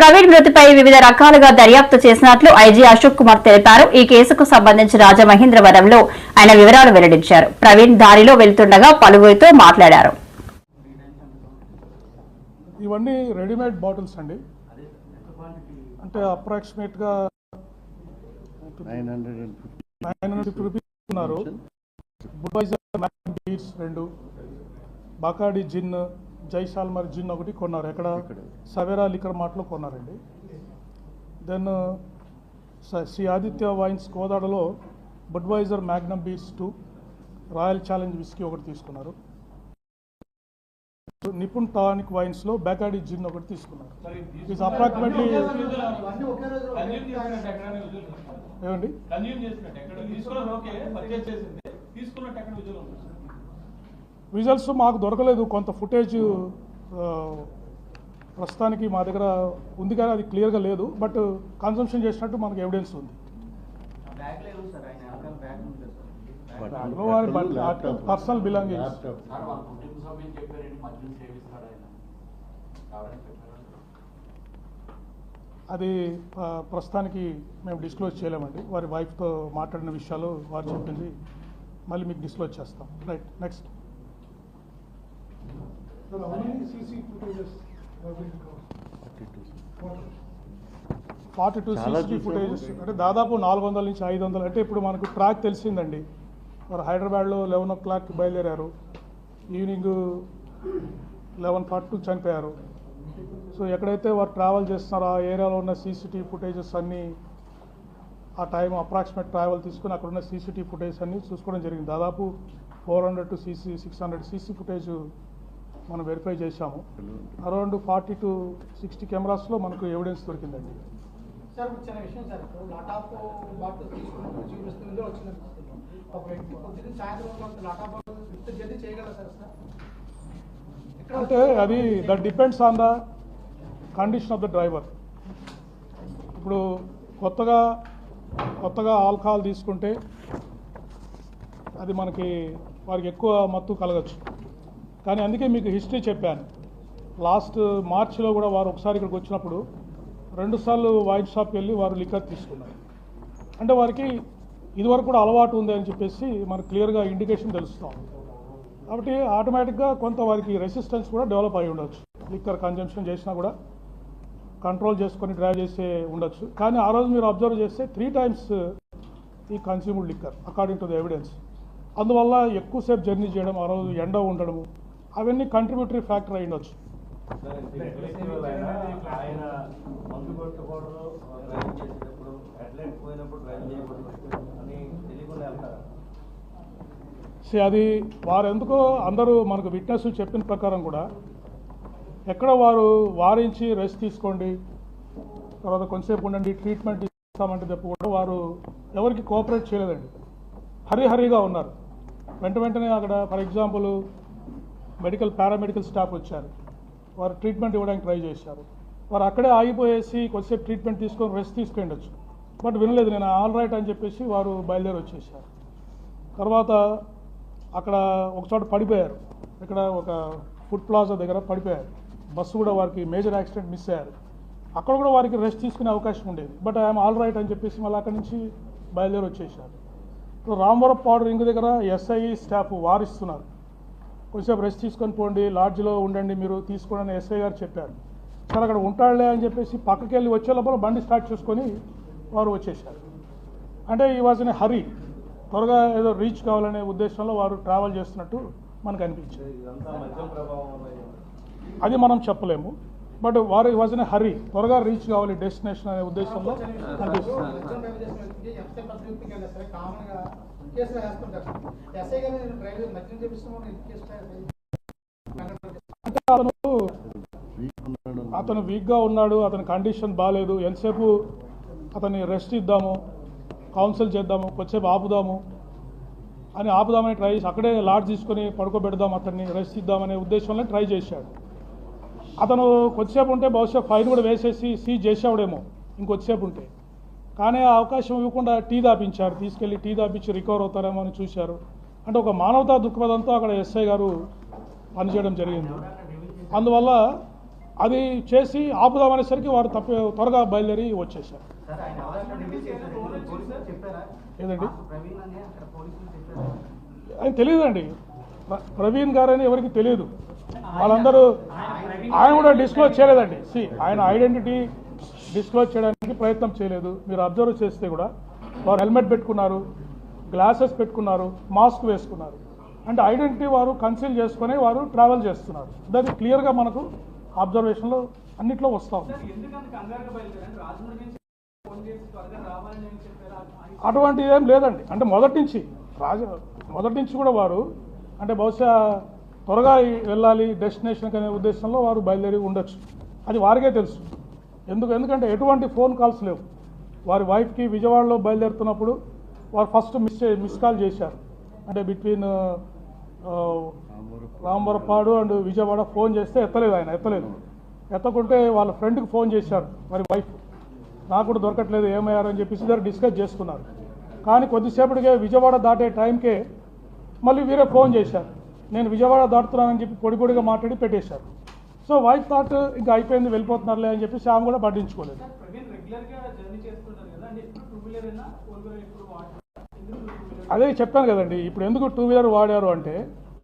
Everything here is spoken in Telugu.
ప్రవీణ్ మృతిపై వివిధ రకాలుగా దర్యాప్తు చేసినట్లు ఐజీ అశోక్ కుమార్ తెలిపారు. ఈ కేసుకు సంబంధించి రాజమహేంద్రవరంలో ఆయన వివరాలు వెల్లడించారు. ప్రవీణ్ దారిలో వెళ్తుండగా పలువురితో మాట్లాడారు. ఇవన్నీ రెడీమేడ్ బాటిల్స్ అండి. అంటే అప్రాక్సిమేట్గా నైన్ హండ్రెడ్ రూపీస్ ఉన్నారు. బుడ్వైజర్ బీర్స్ రెండు బాకాడి జిన్ జైసాల్మర్ జిన్ ఒకటి కొన్నారు. ఎక్కడ. సవేరా లిక్కర్ మార్ట్లో కొన్నారండి. Then Shri Aditya wines కోదాడలో Budweiser Magnum beers two Royal Challenge whisky ఒకటి తీసుకున్నారు. నిపుణ్ టానిక్ వైన్స్లో బేకాడి జిన్ ఒకటి తీసుకున్నారు. అప్రాక్సిమేట్లీ ఏమండి? విజువల్స్ మాకు దొరకలేదు. కొంత ఫుటేజ్ ప్రస్తుతానికి మా దగ్గర ఉంది కానీ అది క్లియర్గా లేదు. బట్ కన్సంప్షన్ చేసినట్టు మనకు ఎవిడెన్స్ ఉంది. పర్సనల్ చెప్పారు అది ప్రస్తుతానికి మేము డిస్క్లోజ్ చేయలేమండి. వారి వైఫ్తో మాట్లాడిన విషయాలు వారు చెప్పింది. మళ్ళీ మీకు డిస్క్లోజ్ చేస్తాం. రైట్ నెక్స్ట్ ఫార్టీ టూ చాలా సీసీ చూసాము. ఫుటేజెస్ అంటే దాదాపు నాలుగు వందల నుంచి ఐదు వందలు అంటే ఇప్పుడు మనకు ట్రాక్ తెలిసిందండి. వారు హైదరాబాద్లో లెవెన్ ఓ క్లాక్కి బయలుదేరారు. ఈవినింగ్ లెవెన్ ఫార్టీ టూ చనిపోయారు. సో ఎక్కడైతే వారు ట్రావెల్ చేస్తున్నారో ఆ ఏరియాలో ఉన్న సీసీటీవీ ఫుటేజెస్ అన్నీ ఆ టైం అప్రాక్సిమేట్ ట్రావెల్ తీసుకుని అక్కడ ఉన్న సీసీటీవీ ఫుటేజ్ అన్నీ చూసుకోవడం జరిగింది. దాదాపు four hundred to CC six hundred CC footage మనం వెరిఫై చేశాము. అరౌండ్ ఫార్టీ టు సిక్స్టీ కెమెరాస్లో మనకు ఎవిడెన్స్ దొరికిందండి. సార్ ఒక చిన్న విషయం సార్. ఇప్పుడు లాటాప్ బాటిల్ తీసుకున్నప్పుడు చూపిస్తుంది వచ్చింది ఒక వ్యక్తి పొద్దున్న సాయంత్రం వరకు లాటాప్ బాటిల్ విత్ జర్నీ చేయగలరా సార్ సార్ ఎక్కడ అంటే అది that depends on the condition of the driver ఇప్పుడు కొత్తగా కొత్తగా ఆల్కహాల్ తీసుకుంటే అది మనకి వారికి ఎక్కువ మత్తు కలగచ్చు. కానీ అందుకే మీకు హిస్టరీ చెప్పాను. లాస్ట్ మార్చిలో కూడా వారు ఒకసారి ఇక్కడికి వచ్చినప్పుడు రెండుసార్లు వైన్ షాప్కి వెళ్ళి వారు లిక్కర్ తీసుకున్నారు. అంటే వారికి ఇదివరకు కూడా అలవాటు ఉంది అని చెప్పేసి మనకు క్లియర్గా ఇండికేషన్ తెలుస్తాం కాబట్టి ఆటోమేటిక్గా కొంత వారికి రెసిస్టెన్స్ కూడా డెవలప్ అయి ఉండొచ్చు. లిక్కర్ కన్జంప్షన్ చేసినా కూడా కంట్రోల్ చేసుకొని డ్రైవ్ చేసే ఉండొచ్చు. కానీ ఆ రోజు మీరు అబ్జర్వ్ చేస్తే త్రీ టైమ్స్ ఈ consumed liquor according to the evidence అందువల్ల ఎక్కువసేపు జర్నీ చేయడం ఆ రోజు ఎండ ఉండడము అవన్నీ కంట్రిబ్యూటరీ ఫ్యాక్టర్ అయి ఉండొచ్చు. అది వారు ఎందుకో అందరూ మనకు విట్నెస్ చెప్పిన ప్రకారం కూడా ఎక్కడ వారు వారించి రెస్ట్ తీసుకోండి తర్వాత కొంతసేపు ఉండండి ట్రీట్మెంట్ ఇస్తామంటే తప్ప కూడా వారు ఎవరికి కోఆపరేట్ చేయలేదండి. హరి హరిగా ఉన్నారు. వెంట వెంటనే అక్కడ for example medical paramedical staff వచ్చారు. వారు ట్రీట్మెంట్ ఇవ్వడానికి ట్రై చేశారు. వారు అక్కడే ఆగిపోయేసి కొద్దిసేపు ట్రీట్మెంట్ తీసుకొని రెస్ట్ తీసుకెళ్ళొచ్చు. బట్ వినలేదు నేను ఆల్ రైట్ అని చెప్పేసి వారు బయలుదేరి వచ్చేసారు తర్వాత అక్కడ ఒకచోట పడిపోయారు. ఇక్కడ ఒక ఫుడ్ ప్లాజా దగ్గర పడిపోయారు. బస్సు కూడా వారికి మేజర్ యాక్సిడెంట్ మిస్ అయ్యారు. అక్కడ కూడా వారికి రెస్ట్ తీసుకునే అవకాశం ఉండేది. బట్ ఐఎమ్ ఆల్ రైట్ అని చెప్పేసి మళ్ళీ అక్కడి నుంచి బయలుదేరి వచ్చేసారు ఇప్పుడు రామవరం పౌడర్ రింగ్ దగ్గర ఎస్ఐ స్టాఫ్ వారిస్తున్నారు. కొంచెంసేపు రెస్ట్ తీసుకొని పోండి లాడ్జ్లో ఉండండి మీరు తీసుకోండి అని ఎస్ఐ గారు చెప్పారు. సరే అక్కడ ఉంటాడులే అని చెప్పేసి పక్కకి వెళ్ళి వచ్చే లోపల బండి స్టార్ట్ చేసుకొని వారు వచ్చేసారు. అంటే ఈ వాజ్ ఇన్ హరి త్వరగా ఏదో రీచ్ కావాలనే ఉద్దేశంలో వారు ట్రావెల్ చేస్తున్నట్టు మనకు అనిపించింది. అది మనం చెప్పలేము. బట్ వారు వాజ్ ఇన్ హరి త్వరగా రీచ్ కావాలి డెస్టినేషన్ అనే ఉద్దేశంలో. అతను అతను వీక్గా ఉన్నాడు అతని కండిషన్ బాగాలేదు ఎంతసేపు అతన్ని రెస్ట్ ఇద్దాము కౌన్సిల్ చేద్దాము కొద్దిసేపు ఆపుదాము అని ఆపుదామని ట్రై చేసి అక్కడే లాడ్ తీసుకొని పడుకోబెడదాం అతన్ని రెస్ట్ ఇద్దామనే ఉద్దేశంలో ట్రై చేశాడు. అతను కొద్దిసేపు ఉంటే బహుశా ఫైన్ కూడా వేసేసి సీజ్ చేసేవాడేమో ఇంకొద్దిసేపు ఉంటే. కానీ ఆ అవకాశం ఇవ్వకుండా టీ దాపించారు తీసుకెళ్ళి టీ దాపించి రికవర్ అవుతారేమో అని చూశారు. అంటే ఒక మానవతా దృక్పథంతో అక్కడ ఎస్ఐ గారు పనిచేయడం జరిగింది. అందువల్ల అది చేసి ఆపుదామనేసరికి వారు తప్ప త్వరగా బయలుదేరి వచ్చేసారు ఏదండి? ప్రవీణ్ అని అక్కడ పోలీసులు చెప్పారా? ఆయన తెలియదండి. ప్ర- ప్రవీణ్ గారని ఎవరికి తెలియదు. వాళ్ళందరూ ఆయన కూడా డిస్క్లోజ్ చేయలేదండి. సి ఆయన ఐడెంటిటీ డిస్క్లోజ్ చేయడానికి ప్రయత్నం చేయలేదు. మీరు అబ్జర్వ్ చేస్తే కూడా వారు హెల్మెట్ పెట్టుకున్నారు గ్లాసెస్ పెట్టుకున్నారు మాస్క్ వేసుకున్నారు. అంటే ఐడెంటిటీ వారు కన్సీల్ చేసుకొని వారు ట్రావెల్ చేస్తున్నారు. దాన్ని క్లియర్గా మనకు అబ్జర్వేషన్లో అన్నిట్లో వస్తూ ఉంది. ఎందుకంత కంగారుగా బయలుదేరండి రాజమండ్రి నుంచి ఫోన్ చేసి త్వరగా రావాలని ఏం చెప్పారా? అటువంటి ఏం లేదండి. అంటే మొదటి నుంచి రాజ మొదటి నుంచి కూడా వారు అంటే బహుశా త్వరగా వెళ్ళాలి డెస్టినేషన్కి అనే ఉద్దేశంలో వారు బయలుదేరి ఉండొచ్చు. అది వారికే తెలుసు. ఎందుకు ఎందుకంటే ఎటువంటి ఫోన్ కాల్స్ లేవు. వారి వైఫ్కి విజయవాడలో బయలుదేరుతున్నప్పుడు వారు ఫస్ట్ మిస్ చే- మిస్ కాల్ చేశారు. అంటే between uh, uh, Rambarapadu and Vijayawada phone చేస్తే ఎత్తలేదు ఆయన ఎత్తలేదు. ఎత్తకుంటే వాళ్ళ ఫ్రెండ్కి ఫోన్ చేశారు మరి వైఫ్ నాకు కూడా దొరకట్లేదు ఏమయ్యారని చెప్పేసి ఇద్దరు డిస్కస్ చేసుకున్నారు. కానీ కొద్దిసేపటికే విజయవాడ దాటే టైంకే మళ్ళీ వీరే ఫోన్ చేశారు. నేను విజయవాడ దాటుతున్నానని చెప్పి పొడి పొడిగా మాట్లాడి పెట్టేశారు. సో వైఫ్ థాట్ ఇంకా అయిపోయింది వెళ్ళిపోతున్నారులే అని చెప్పి శ్యామ్ కూడా పట్టించుకోలేదు. అదే చెప్పాను కదండి ఇప్పుడు ఎందుకు టూ వీలర్ వాడారు అంటే